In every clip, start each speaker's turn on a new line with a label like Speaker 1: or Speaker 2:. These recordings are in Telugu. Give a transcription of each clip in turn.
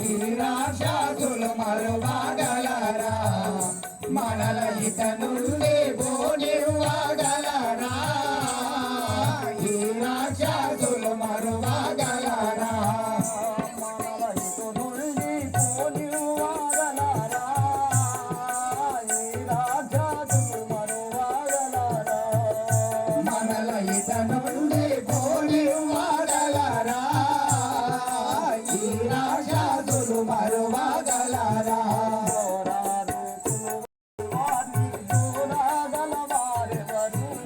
Speaker 1: నిరాశాతులు మరువాగలరా. మనల ఇతనులే బోనివ్వగల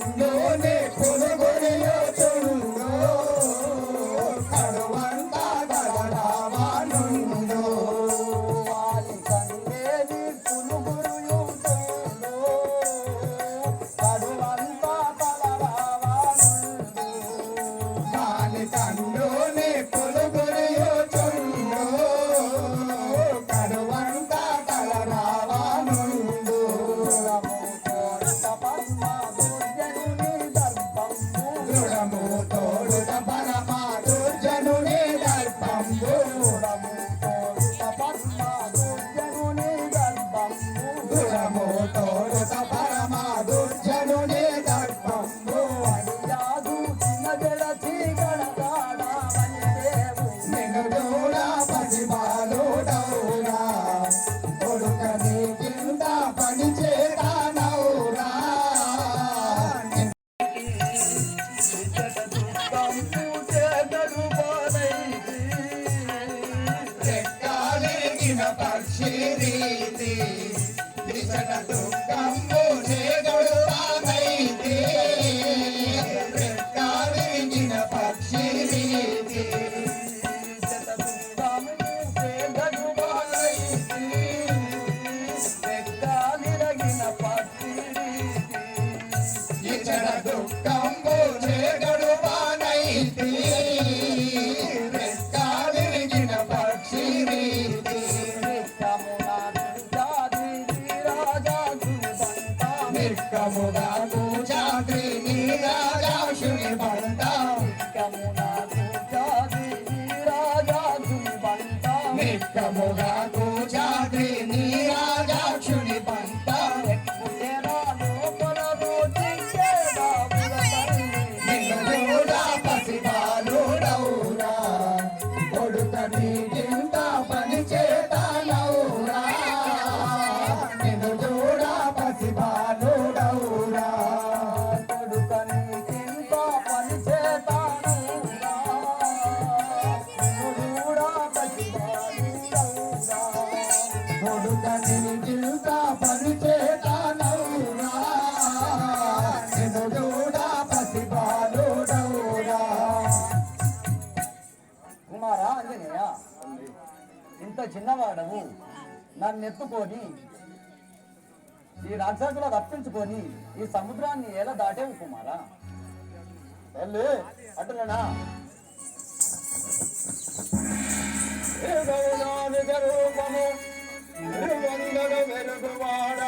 Speaker 1: रंगों ने పక్షిన పక్షి రీతి దిశట దుఃఖంబు చేగొడుతానైతే రెక్కలిగిన పక్షి రీతి దుఃఖం কামনা পূজা দেবী শুনে বান্দাও
Speaker 2: কামনা পূজা দেবী রাজা শুনে বান্দাও
Speaker 1: কামনা পূজা দেবী রাজা Thank you.
Speaker 2: కుమారా అంజనేయ ఇంత చిన్నవాడవు. నన్ను ఎత్తుకొని ఈ రాక్షసుల రప్పించుకొని ఈ సముద్రాన్ని ఎలా దాటేవు కుమారా. తల్లి అటులనా రూపము వెలుగువాడ.